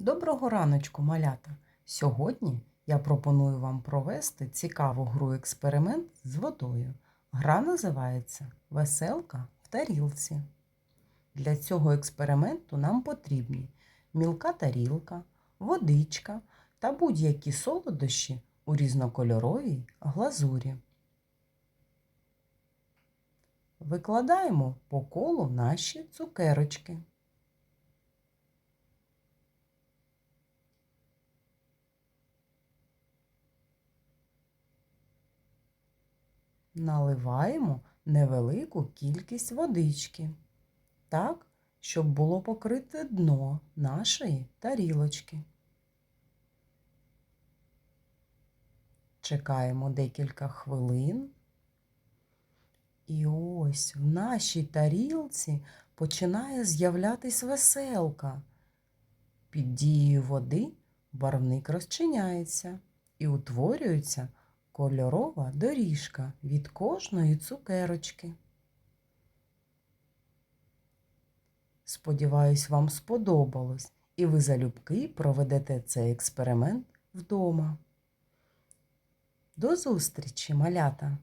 Доброго раночку, малята! Сьогодні я пропоную вам провести цікаву гру експеримент з водою. Гра називається Веселка в тарілці. Для цього експерименту нам потрібні мілка тарілка, водичка та будь-які солодощі у різнокольоровій глазурі. Викладаємо по колу наші цукерочки. Наливаємо невелику кількість водички, так, щоб було покрите дно нашої тарілочки. Чекаємо декілька хвилин. І ось в нашій тарілці починає з'являтись веселка. Під дією води барвник розчиняється і утворюється кольорова доріжка від кожної цукерочки. Сподіваюсь, вам сподобалось, і ви залюбки проведете цей експеримент вдома. До зустрічі, малята!